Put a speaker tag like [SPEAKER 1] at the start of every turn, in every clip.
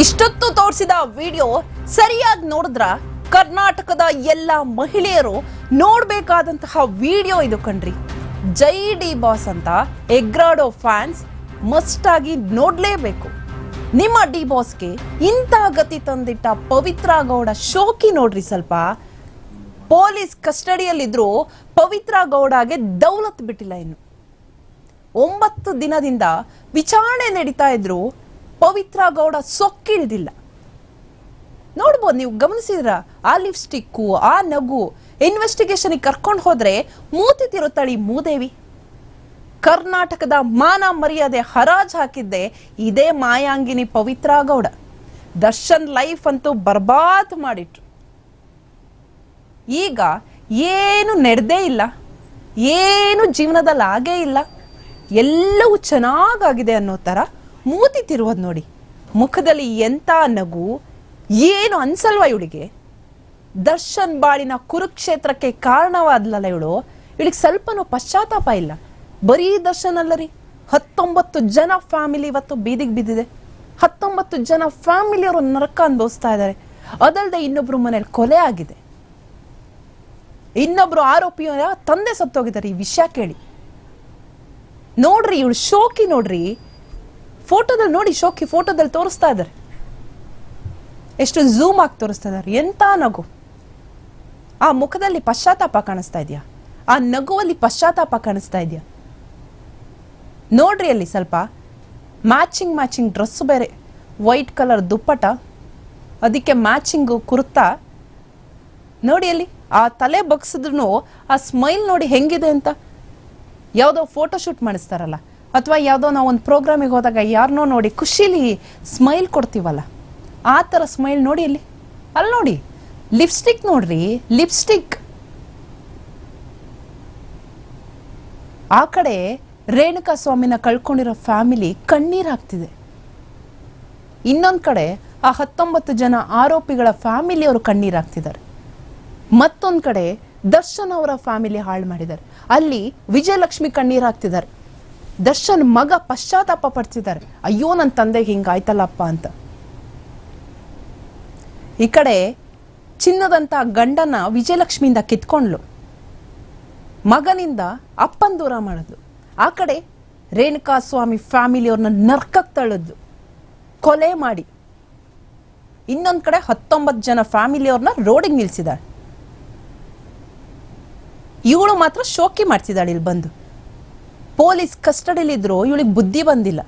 [SPEAKER 1] ಇಷ್ಟೊತ್ತು ತೋರಿಸಿದ ವಿಡಿಯೋ ಸರಿಯಾಗಿ ನೋಡಿದ್ರ ಕರ್ನಾಟಕದ ಎಲ್ಲ ಮಹಿಳೆಯರು ನೋಡಬೇಕಾದಂತಹ ವಿಡಿಯೋ ಇದು ಕಣ್ರಿ. ಜೈ ಡಿ ಬಾಸ್ ಅಂತ ಎಗ್ರಾಡೋ ಫ್ಯಾನ್ಸ್ ಮಸ್ಟ್ ಆಗಿ ನೋಡ್ಲೇಬೇಕು. ನಿಮ್ಮ ಡಿ ಬಾಸ್ಗೆ ಇಂಥ ಗತಿ ತಂದಿಟ್ಟ ಪವಿತ್ರ ಗೌಡ ಶೋಕಿ ನೋಡ್ರಿ ಸ್ವಲ್ಪ. ಪೊಲೀಸ್ ಕಸ್ಟಡಿಯಲ್ಲಿದ್ರು ಪವಿತ್ರ ಗೌಡಗೆ ದೌಲತ್ ಬಿಟ್ಟಿಲ್ಲ ಇನ್ನು. ಒಂಬತ್ತು ದಿನದಿಂದ ವಿಚಾರಣೆ ನಡೀತಾ ಇದ್ರು ಪವಿತ್ರ ಗೌಡ ಸೊಕ್ಕಿಳಿದಿಲ್ಲ. ನೋಡ್ಬೋದು ನೀವು ಗಮನಿಸಿದ್ರ, ಆ ಲಿಪ್ಸ್ಟಿಕ್ಕು, ಆ ನಗು ಇನ್ವೆಸ್ಟಿಗೇಷನ್ ಕರ್ಕೊಂಡು ಹೋದ್ರೆ ಮೂತಿ ತಿರುತ್ತಳಿ ಮೂದೇವಿ. ಕರ್ನಾಟಕದ ಮಾನ ಮರ್ಯಾದೆ ಹರಾಜ್ ಹಾಕಿದ್ದೆ ಇದೇ ಮಾಯಾಂಗಿನಿ ಪವಿತ್ರ ಗೌಡ ದರ್ಶನ್ ಲೈಫ್ ಅಂತೂ ಬರ್ಬಾದ್ ಮಾಡಿಟ್ರು. ಈಗ ಏನು ನಡೆದೇ ಇಲ್ಲ, ಏನು ಜೀವನದಲ್ಲಿ ಆಗೇ ಇಲ್ಲ, ಎಲ್ಲವೂ ಚೆನ್ನಾಗಾಗಿದೆ ಅನ್ನೋ ಥರ ಮೂತಿ ತಿರುವುದು ನೋಡಿ. ಮುಖದಲ್ಲಿ ಎಂಥ ನಗು, ಏನು ಅನ್ಸಲ್ವಾ ಇವಳಿಗೆ? ದರ್ಶನ್ ಬಾಳಿನ ಕುರುಕ್ಷೇತ್ರಕ್ಕೆ ಕಾರಣವಾದ್ಲಲ್ಲ ಇವಳು. ಇವಳಿಗೆ ಸ್ವಲ್ಪನೂ ಪಶ್ಚಾತ್ತಾಪ ಇಲ್ಲ. ಬರೀ ದರ್ಶನ್ ಅಲ್ಲ ರೀ. ಹತ್ತೊಂಬತ್ತು ಜನ ಫ್ಯಾಮಿಲಿ ಇವತ್ತು ಬೀದಿಗೆ ಬಿದ್ದಿದೆ. ಹತ್ತೊಂಬತ್ತು ಜನ ಫ್ಯಾಮಿಲಿಯವರು ನರಕ ಅನುಭವಿಸ್ತಾ ಇದ್ದಾರೆ. ಅದಲ್ಲದೆ ಇನ್ನೊಬ್ರು ಮನೇಲಿ ಕೊಲೆ ಆಗಿದೆ. ಇನ್ನೊಬ್ರು ಆರೋಪಿಯ ತಂದೆ ಸತ್ತೋಗಿದ್ದಾರೆ. ಈ ವಿಷಯ ಕೇಳಿ. ನೋಡ್ರಿ, ಇವಳು ಶೋಕಿ ನೋಡ್ರಿ. ಫೋಟೋದಲ್ಲಿ ನೋಡಿ ಶೋಕಿ ಫೋಟೋದಲ್ಲಿ ತೋರಿಸ್ತಾ ಇದ್ದಾರೆ. ಎಷ್ಟು ಝೂಮ್ ಆಗಿ ತೋರಿಸ್ತಾ ಇದ್ದಾರೆ. ಎಂತ ನಗು. ಆ ಮುಖದಲ್ಲಿ ಪಶ್ಚಾತ್ತಾಪ ಕಾಣಿಸ್ತಾ ಇದೆಯಾ? ಆ ನಗುವಲ್ಲಿ ಪಶ್ಚಾತ್ತಾಪ ಕಾಣಿಸ್ತಾ ಇದೆಯಾ? ನೋಡ್ರಿ ಅಲ್ಲಿ ಸ್ವಲ್ಪ ಮ್ಯಾಚಿಂಗ್ ಮ್ಯಾಚಿಂಗ್ ಡ್ರೆಸ್ ಬೇರೆ. ವೈಟ್ ಕಲರ್ ದುಪ್ಪಟ ಅದಕ್ಕೆ ಮ್ಯಾಚಿಂಗು ಕುರ್ತಾ. ನೋಡಿ ಅಲ್ಲಿ ಆ ತಲೆ ಬಗ್ಸಿದ್ರು ಆ ಸ್ಮೈಲ್ ನೋಡಿ ಹೆಂಗಿದೆ ಅಂತ. ಯಾವುದೋ ಫೋಟೋಶೂಟ್ ಮಾಡಿಸ್ತಾರಲ್ಲ. ಅಥವಾ ಯಾವುದೋ ನಾವು ಒಂದು ಪ್ರೋಗ್ರಾಮಿಗೆ ಹೋದಾಗ ಯಾರನ್ನೋ ನೋಡಿ ಖುಷಿಲಿ ಸ್ಮೈಲ್ ಕೊಡ್ತೀವಲ್ಲ, ಆ ಥರ ಸ್ಮೈಲ್ ನೋಡಿ ಅಲ್ಲಿ ಅಲ್ಲಿ ನೋಡಿ. ಲಿಪ್ಸ್ಟಿಕ್ ನೋಡ್ರಿ, ಲಿಪ್ಸ್ಟಿಕ್. ಆ ಕಡೆ ರೇಣುಕಾ ಸ್ವಾಮಿನ ಕಳ್ಕೊಂಡಿರೋ ಫ್ಯಾಮಿಲಿ ಕಣ್ಣೀರು ಹಾಕ್ತಿದೆ. ಇನ್ನೊಂದು ಕಡೆ ಆ ಹತ್ತೊಂಬತ್ತು ಜನ ಆರೋಪಿಗಳ ಫ್ಯಾಮಿಲಿಯವರು ಕಣ್ಣೀರು ಹಾಕ್ತಿದ್ದಾರೆ. ಮತ್ತೊಂದು ಕಡೆ ದರ್ಶನ್ ಅವರ ಫ್ಯಾಮಿಲಿ ಹಾಳು ಮಾಡಿದ್ದಾರೆ. ಅಲ್ಲಿ ವಿಜಯಲಕ್ಷ್ಮಿ ಕಣ್ಣೀರು ಹಾಕ್ತಿದ್ದಾರೆ. ದರ್ಶನ್ ಮಗ ಪಶ್ಚಾತ್ತಾಪ ಪಡ್ತಿದ್ದಾರೆ. ಅಯ್ಯೋ ನನ್ನ ತಂದೆಗೆ ಹಿಂಗಾಯ್ತಲ್ಲಪ್ಪ ಅಂತ. ಈ ಕಡೆ ಚಿನ್ನದಂತ ಗಂಡನ ವಿಜಯಲಕ್ಷ್ಮಿಯಿಂದ ಕಿತ್ಕೊಂಡ್ಲು. ಮಗನಿಂದ ಅಪ್ಪನ ದೂರ ಮಾಡಿದ್ಲು. ಆ ಕಡೆ ರೇಣುಕಾ ಸ್ವಾಮಿ ಫ್ಯಾಮಿಲಿಯವ್ರನ್ನ ನರ್ಕಕ್ಕೆ ತಳ್ಳಿದ್ಲು. ಕೊಲೆ ಮಾಡಿ. ಇನ್ನೊಂದು ಕಡೆ ಹತ್ತೊಂಬತ್ತು ಜನ ಫ್ಯಾಮಿಲಿಯವ್ರನ್ನ ರೋಡಿಗೆ ನಿಲ್ಸಿದಾಳೆ. ಇವಳು ಮಾತ್ರ ಶೋಕಿ ಮಾಡ್ತಿದ್ದಾಳೆ ಇಲ್ಲಿ ಬಂದು. ಪೊಲೀಸ್ ಕಸ್ಟಡಿಲಿದ್ರು, ಇವಳಿಗೆ ಬುದ್ಧಿ ಬಂದಿಲ್ಲ.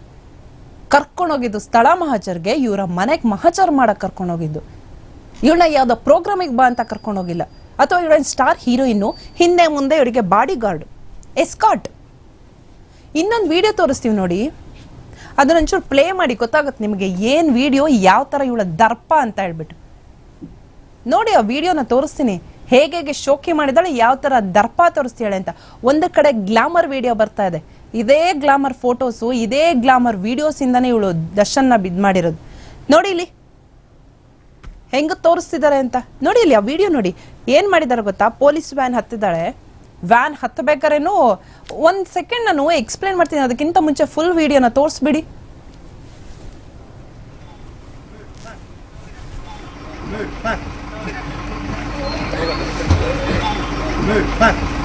[SPEAKER 1] ಕರ್ಕೊಂಡೋಗಿದ್ದು ಸ್ಥಳ ಮಹಾಜರ್ಗೆ, ಇವರ ಮನೆಗೆ ಮಹಾಜರ್ ಮಾಡಕ್ ಕರ್ಕೊಂಡೋಗಿದ್ದು. ಇವಳನ್ನ ಯಾವುದೋ ಪ್ರೋಗ್ರಾಮಿಗೆ ಬಾ ಅಂತ ಕರ್ಕೊಂಡೋಗಿಲ್ಲ. ಅಥವಾ ಇವಳ ಸ್ಟಾರ್ ಹೀರೋಯಿನ್ನು, ಹಿಂದೆ ಮುಂದೆ ಇವಳಿಗೆ ಬಾಡಿ ಗಾರ್ಡ್ ಎಸ್ಕಾಟ್. ಇನ್ನೊಂದು ವಿಡಿಯೋ ತೋರಿಸ್ತೀವಿ ನೋಡಿ. ಅದನ್ನೊಂಚೂರು ಪ್ಲೇ ಮಾಡಿ, ಗೊತ್ತಾಗುತ್ತೆ ನಿಮಗೆ ಏನು ವಿಡಿಯೋ, ಯಾವ ಥರ ಇವಳ ದರ್ಪ ಅಂತ ಹೇಳ್ಬಿಟ್ಟು. ನೋಡಿ ಆ ವಿಡಿಯೋನ ತೋರಿಸ್ತೀನಿ. ಹೇಗೆ ಹೇಗೆ ಶೋಕಿ ಮಾಡಿದಾಳೆ ಯಾವ ಥರ ದರ್ಪ ತೋರಿಸ್ತಾಳೆ ಅಂತ ಒಂದು ಕಡೆ ಗ್ಲಾಮರ್ ವಿಡಿಯೋ ಬರ್ತಾ ಇದೆ. ಇದೇ ಗ್ಲಾಮರ್ ಫೋಟೋಸು ಇದೇ ಗ್ಲಾಮರ್ ವಿಡಿಯೋಸಿಂದನೇ ಇವಳು ದರ್ಶನ್ನ ಬಿದ್ ಮಾಡಿರೋದು. ನೋಡಿ ಇಲ್ಲಿ. ಹೆಂಗ ತೋರಿಸ್ತಿದ್ದಾರೆ ಅಂತ. ನೋಡಿ ಇಲ್ಲಿ ಆ ವಿಡಿಯೋ ನೋಡಿ. ಏನ್ ಮಾಡಿದಾರೆ ಗೊತ್ತಾ? ಪೊಲೀಸ್ ವ್ಯಾನ್ ಹತ್ತಿದ್ದಾಳೆ. ವ್ಯಾನ್ ಹತ್ತಬೇಕಾರೇನು ಒಂದ್ ಸೆಕೆಂಡ್ ನಾನು ಎಕ್ಸ್ಪ್ಲೇನ್ ಮಾಡ್ತೀನಿ ಅದಕ್ಕಿಂತ ಮುಂಚೆ ಫುಲ್ ವಿಡಿಯೋನ ತೋರಿಸ್ಬಿಡಿ.
[SPEAKER 2] Move, back. move. Clap.